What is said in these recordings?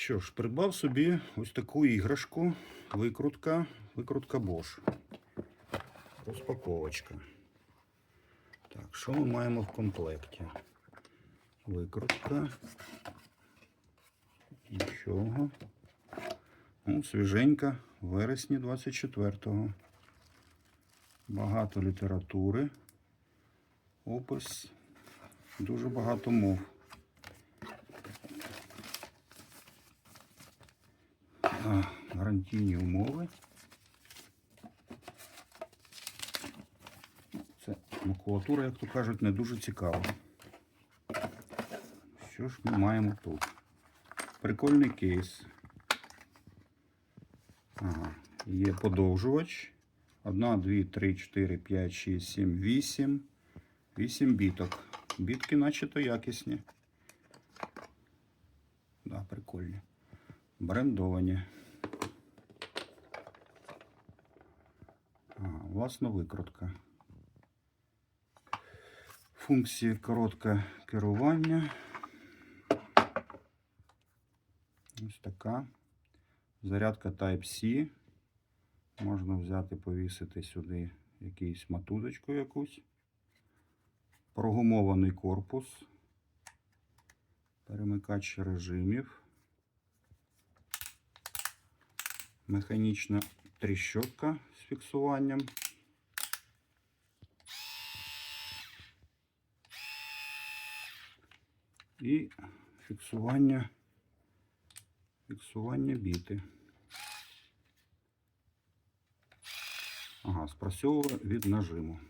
Що ж, придбав собі ось таку іграшку, викрутка, викрутка Bosch. Розпаковочка. Так, що ми маємо в комплекті? Викрутка. Нічого. Ну, свіженька, вересні 24-го. Багато літератури. Опис. Дуже багато мов. Гарантійні умови. Це макулатура, як то кажуть, не дуже цікава. Що ж ми маємо тут? Прикольний кейс. Ага. Є подовжувач. Одна, дві, три, чотири, п'ять, шість, сім, вісім. Вісім біток. Бітки начебто якісні. Да, прикольні. Брендовані. Ага, власна викрутка. Функції коротке керування. Ось така. Зарядка Type-C. Можна взяти, повісити сюди якусь матузочку якусь. Прогумований корпус. Перемикач режимів. Механічна тріщотка з фіксуванням. І фіксування, фіксування біти. Ага, спрацьовує від нажиму.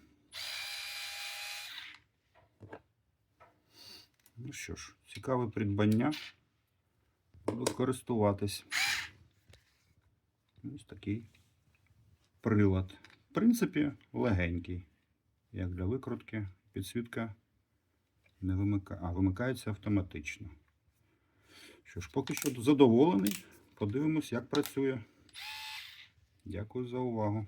Ну що ж, цікаве придбання. Буду користуватись. Ось такий прилад. В принципі, легенький, як для викрутки. Підсвітка не вимикає, а вимикається автоматично. Що ж, поки що задоволений. Подивимось, як працює. Дякую за увагу.